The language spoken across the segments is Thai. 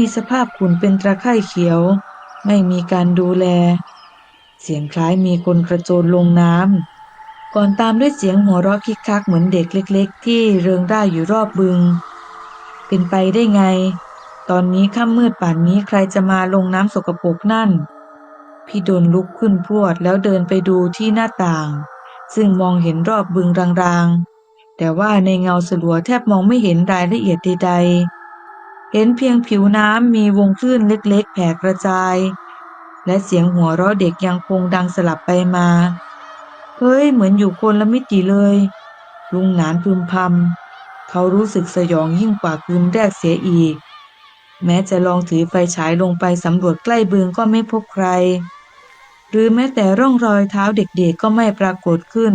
มีสภาพขุ่นเป็นตะไคร่เขียว ไม่มีการดูแล เสียงคล้ายมีคนกระโจนลงน้ำ ก่อนตามด้วยเสียงหัวเราะคิกคักเหมือนเด็กเล็ก ๆ ที่เริงร่าอยู่รอบบึง เป็นไปได้ไง ตอนนี้ค่ำมืดป่านนี้ใครจะมาลงน้ำสกปรกนั่น พี่ดนลุกขึ้นพรวดแล้วเดินไปดูที่หน้าต่าง ซึ่งมองเห็นรอบบึงรางๆ แต่ว่าในเงาสลัวแทบมองไม่เห็นรายละเอียดใดๆ เห็นเพียงผิวน้ำมีวงคลื่นเล็กๆ แผ่กระจาย และเสียงหัวเราะเด็กยังคงดังสลับไปมา เฮ้ย เหมือนอยู่คนละมิติเลย ลุงหนานพึมพำเขารู้สึกสยองยิ่งกว่าคืนแรกเสียอีก แม้จะลองถือไฟฉายลงไปสำรวจใกล้บึงก็ไม่พบใคร หรือแม้แต่ร่องรอยเท้าเด็กๆก็ไม่ปรากฏขึ้น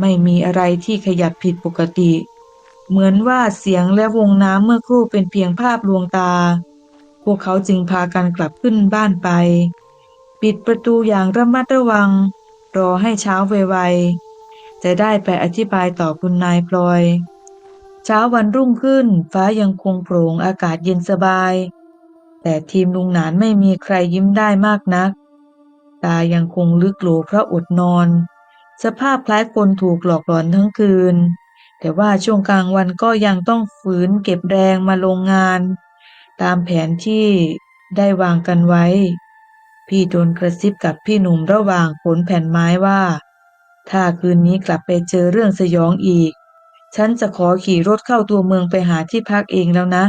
ไม่มีอะไรที่ขยับผิดปกติเเหมือนว่าเสียงและวงน้ำเมื่อครู่เป็นเพียงภาพลวงตา พวกเขาจึงพากันกลับขึ้นบ้านไป ปิดประตูอย่างระมัดระวัง รอให้เช้าไวๆ จะได้ไปอธิบายต่อคุณนายพลอย เช้าวันรุ่งขึ้นฟ้ายังคงโปร่งอากาศเย็นสบาย แต่ทีมลุงหนานไม่มีใครยิ้มได้มากนัก ตายังคงลึกโหลเพราะอดนอน สภาพคล้ายคนถูกหลอกหลอนทั้งคืน แต่ว่าช่วงกลางวันก็ยังต้องฝืนเก็บแรงมาลงงาน ตามแผนที่ได้วางกันไว้ พี่โดนกระซิบกับพี่หนุ่มระหว่างขนแผ่นไม้ว่า ถ้าคืนนี้กลับไปเจอเรื่องสยองอีก ฉันจะขอขี่รถเข้าตัวเมืองไปหาที่พักเองแล้วนะ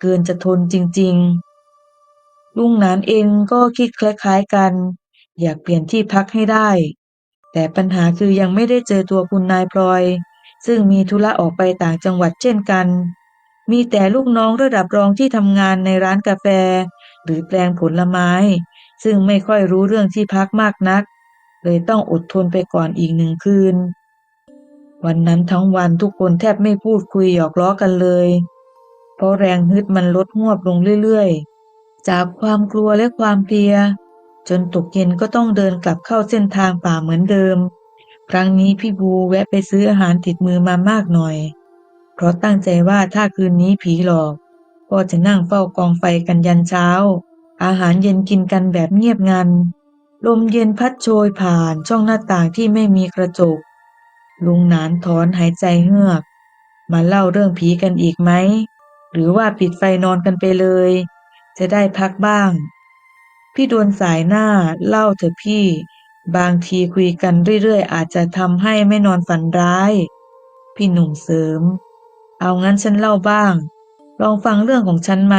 เกินจะทนจริง ๆ ลุงหนานเองก็คิดคล้ายๆกัน อยากเปลี่ยนที่พักให้ได้ แต่ปัญหาคือยังไม่ได้เจอตัวคุณนายพลอย ซึ่งมีธุระออกไปต่างจังหวัดเช่นกัน มีแต่ลูกน้องระดับรองที่ทำงานในร้านกาแฟ หรือแปลงผลไม้ ซึ่งไม่ค่อยรู้เรื่องที่พักมากนัก เลยต้องอดทนไปก่อนอีกหนึ่งคืน วันนั้นทั้งวันทุกคนแทบไม่พูดคุยหยอกล้อกันเลย เพราะแรงฮึดมันลดงวบลงเรื่อยๆ จากความกลัวและความเพลีย จนตกเย็นก็ต้องเดินกลับเข้าเส้นทางป่าเหมือนเดิม ครั้งนี้พี่บูแวะไปซื้ออาหารติดมือมามากหน่อย เพราะตั้งใจว่าถ้าคืนนี้ผีหลอกก็จะนั่งเฝ้ากองไฟกันยันเช้า อาหารเย็นกินกันแบบเงียบงัน ลมเย็นพัดโชยผ่านช่องหน้าต่างที่ไม่มีกระจก ลุงหนานถอนหายใจเฮือก มาเล่าเรื่องผีกันอีกไหม หรือว่าปิดไฟนอนกันไปเลย จะได้พักบ้าง พี่ดวนสายหน้าเล่าเถอะพี่ บางทีคุยกันเรื่อยๆ อาจจะทำให้ไม่นอนฝันร้าย พี่หนุ่มเสริม เอางั้นฉันเล่าบ้าง ลองฟังเรื่องของฉันไหม